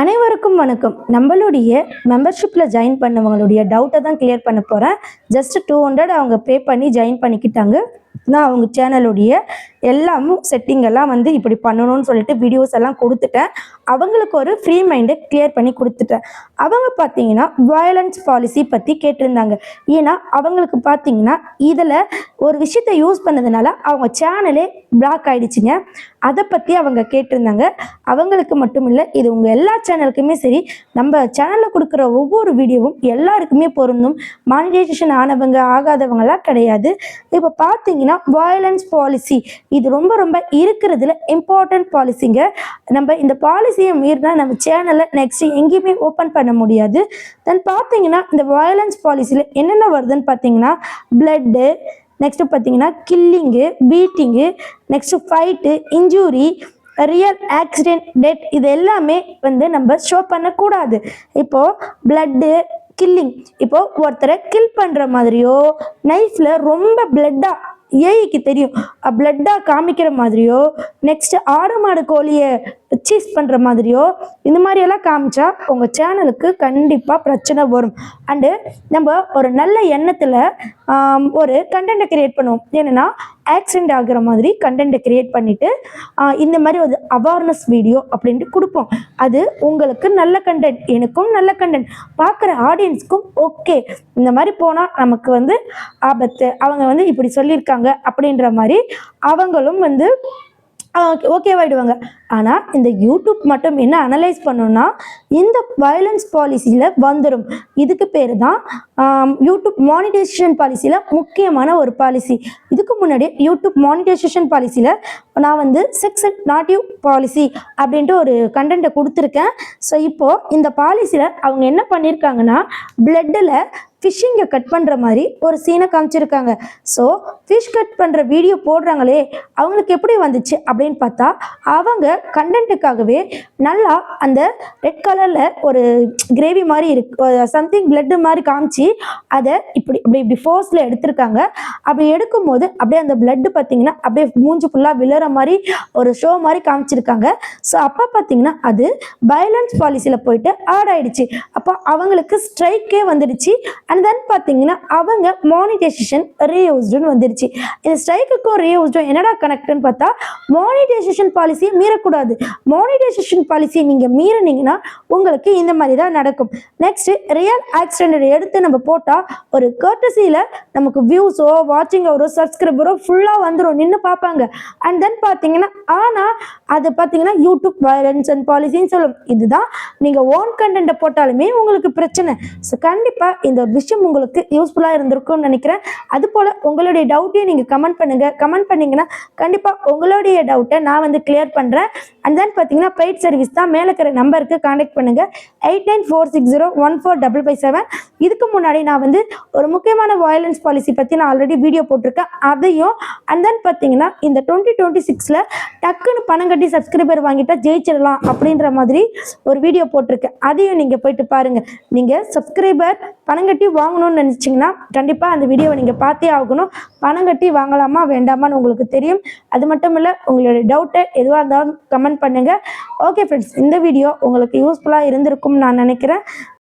அனைவருக்கும் வணக்கம். நம்மளுடைய மெம்பர்ஷிப்பில் ஜாயின் பண்ணவங்களுடைய டவுட்டை தான் கிளியர் பண்ண போகிறேன் ஜஸ்ட் டூ ஹண்ட்ரட் அவங்க பே பண்ணி ஜாயின் பண்ணிக்கிட்டாங்க. நான் அவங்க சேனலுடைய எல்லாமும் செட்டிங் எல்லாம் வந்து இப்படி பண்ணணும்னு சொல்லிட்டு வீடியோஸ் எல்லாம் கொடுத்துட்டேன். அவங்களுக்கு ஒரு ஃப்ரீ மைண்டை கிளியர் பண்ணி கொடுத்துட்டேன். அவங்க பார்த்தீங்கன்னா வயலன்ஸ் பாலிசி பற்றி கேட்டிருந்தாங்க. ஏன்னா அவங்களுக்கு பார்த்தீங்கன்னா இதில் ஒரு விஷயத்தை யூஸ் பண்ணதுனால அவங்க சேனலே பிளாக் ஆகிடுச்சிங்க அதை பற்றி அவங்க கேட்டிருந்தாங்க. அவங்களுக்கு மட்டும் இல்லை இது உங்கள் எல்லா சேனலுக்குமே சரி நம்ம சேனலில் கொடுக்குற ஒவ்வொரு வீடியோவும் எல்லாருக்குமே பொருந்தும். மானிட்டைசேஷன் ஆனவங்க ஆகாதவங்களாம் கிடையாது. இப்போ பார்த்தீங்கன்னா வயலன்ஸ் பாலிசி இது ரொம்ப ரொம்ப இருக்கிறதுல இம்பார்ட்டன்ட் பாலிசிங்க நம்ம இந்த பாலிசியை மீறினா நம்ம சேனலை நெக்ஸ்ட் எங்கேயுமே ஓப்பன் பண்ண முடியாது. தென் பார்த்தீங்கன்னா இந்த வயலன்ஸ் பாலிசியில் என்னென்ன வருதுன்னு பார்த்தீங்கன்னா பிளட்டு நெக்ஸ்ட்டு பார்த்தீங்கன்னா killing beating next fight injury real accident dead இது எல்லாமே வந்து நம்ம ஷோ பண்ணக்கூடாது. இப்போது பிளட்டு கில்லிங் இப்போது ஒருத்தரை கில் பண்ணுற மாதிரியோ நைஃப்பில் ரொம்ப பிளட்டாக ஏஐக்கு தெரியும். பிளட்டாக காமிக்கிற மாதிரியோ நெக்ஸ்ட் ஆடு மாடு கோழியை சீஸ் பண்ணுற மாதிரியோ இந்த மாதிரியெல்லாம் காமிச்சா உங்கள் சேனலுக்கு கண்டிப்பாக பிரச்சனை வரும். அண்டு நம்ம ஒரு நல்ல எண்ணத்தில் ஒரு கண்டென்ட்டை கிரியேட் பண்ணுவோம். என்னென்னா ஆக்சிடென்ட் ஆகிற மாதிரி கண்டென்ட்டை கிரியேட் பண்ணிவிட்டு இந்த மாதிரி ஒரு அவேர்னஸ் வீடியோ அப்படின்ட்டு கொடுப்போம். அது உங்களுக்கு நல்ல கண்டென்ட் எனக்கும் நல்ல கண்டென்ட் பார்க்குற ஆடியன்ஸ்க்கும் ஓகே இந்த மாதிரி போனால் நமக்கு வந்து ஆபத்து. அவங்க வந்து இப்படி சொல்லியிருக்காங்க அப்படின்ற மாதிரி அவங்களும் வந்து ஓகேவாயிடுவாங்க ஆனால் இந்த யூடியூப் மட்டும் என்ன அனலைஸ் பண்ணணும்னா இந்த வயலன்ஸ் பாலிசியில் வந்துடும் இதுக்கு பேர் தான் யூடியூப் மானிட்டைசேஷன் பாலிசியில் முக்கியமான ஒரு பாலிசி இதுக்கு முன்னாடி யூடியூப் மானிட்டைசேஷன் பாலிசியில் நான் வந்து செக்ஸ் நாட்டிவ் பாலிசி அப்படின்ட்டு ஒரு கண்டென்ட்டை கொடுத்துருக்கேன். ஸோ இப்போது இந்த பாலிசியில் அவங்க என்ன பண்ணியிருக்காங்கன்னா பிளட்டில் ஃபிஷ்ஷிங்கை கட் பண்ணுற மாதிரி ஒரு சீனை காமிச்சிருக்காங்க. ஸோ ஃபிஷ் கட் பண்ணுற வீடியோ போடுறாங்களே அவங்களுக்கு எப்படி வந்துச்சு அப்படின்னு பார்த்தா அவங்க கண்டென்ட்டுக்காகவே நல்லா அந்த ரெட் கலரில் ஒரு கிரேவி மாதிரி இருக்கு சம்திங் பிளட்டு மாதிரி காமிச்சு அதை இப்படி இப்படி இப்படி ஃபோர்ஸில் எடுத்திருக்காங்க. அப்படி எடுக்கும்போது அப்படியே அந்த பிளட்டு பார்த்தீங்கன்னா அப்படியே மூஞ்சி ஃபுல்லாக விழுற மாதிரி ஒரு ஷோ மாதிரி காமிச்சிருக்காங்க. ஸோ அப்போ பார்த்தீங்கன்னா அது வயலன்ஸ் பாலிசியில் போயிட்டு ஆட் ஆயிடுச்சு. அப்போ அவங்களுக்கு ஸ்ட்ரைக்கே வந்துடுச்சு. அண்ட் தென் பார்த்தீங்கன்னா அவங்க மானிட்டைசேஷன் ரீயூஸ்டுன்னு வந்துடுச்சு. இந்த ஸ்ட்ரைக்குக்கும் ரீயூஸ்டும் என்னடா கனெக்ட்னு பார்த்தா மானிட்டைசேஷன் பாலிசியை மீறக்கூடாது. மானிட்டைசேஷன் பாலிசியை நீங்கள் மீறினீங்கன்னா உங்களுக்கு இந்த மாதிரி தான் நடக்கும். நெக்ஸ்ட் ரியல் ஆக்சிடென்ட் எடுத்து நம்ம போட்டால் ஒரு கர்டசியில் நமக்கு வியூஸோ வாட்சிங் அவரோ சப்ஸ்கிரைபரோ ஃபுல்லாக வந்துடும் நின்று பார்ப்பாங்க அண்ட் தென் பார்த்தீங்கன்னா ஆனால் அது பார்த்தீங்கன்னா யூடியூப் வயலன்ஸ் அண்ட் பாலிசின்னு சொல்லும். இதுதான் நீங்கள் ஓன் கண்டென்ட்டை போட்டாலுமே உங்களுக்கு பிரச்சனை. ஸோ கண்டிப்பாக இந்த விஷயம் உங்களுக்கு யூஸ்ஃபுல்லாக இருந்திருக்கும்னு நினைக்கிறேன். அது போல் உங்களுடைய டவுட்டையும் நீங்கள் கமெண்ட் பண்ணுங்கள் கமெண்ட் பண்ணிங்கன்னா கண்டிப்பாக உங்களுடைய டவுட்டை நான் வந்து கிளியர் பண்ணுறேன் அண்ட் தென் பார்த்தீங்கன்னா பெய்ட் சர்வீஸ் தான் மேலே இருக்கிற நம்பருக்கு காண்டாக்ட் பண்ணுங்கள் eight nine four six zero one four double five seven இதுக்கு முன்னாடி நான் வந்து ஒரு முக்கியமான வயலன்ஸ் பாலிசி பற்றி நான் ஆல்ரெடி வீடியோ போட்டிருக்கேன் அதையும் அண்ட் தென் பார்த்தீங்கன்னா இந்த டுவெண்ட்டி டுவெண்ட்டி சிக்ஸில் டக்குன்னு பணம் கட்டி சப்ஸ்கிரைபர் வாங்கிட்டா ஜெயிச்சிடலாம் அப்படின்ற மாதிரி ஒரு வீடியோ போட்டிருக்கேன் அதையும் நீங்கள் போயிட்டு பாருங்கள் நீங்கள் சப்ஸ்கிரைபர் பணம் கட்டி வாங்கணும்னு நினச்சிங்கன்னா கண்டிப்பாக அந்த வீடியோவை நீங்கள் பார்த்தே ஆகணும். பணம் கட்டி வாங்கலாமா வேண்டாமான்னு உங்களுக்கு தெரியும். அது மட்டும் இல்லை உங்களுடைய டவுட்டை எதுவாக இருந்தாலும் கமெண்ட் பண்ணுங்கள் ஓகே ஃப்ரெண்ட்ஸ் இந்த வீடியோ உங்களுக்கு யூஸ்ஃபுல்லாக இருந்திருக்கும்னு நான் நினைக்கிறேன்.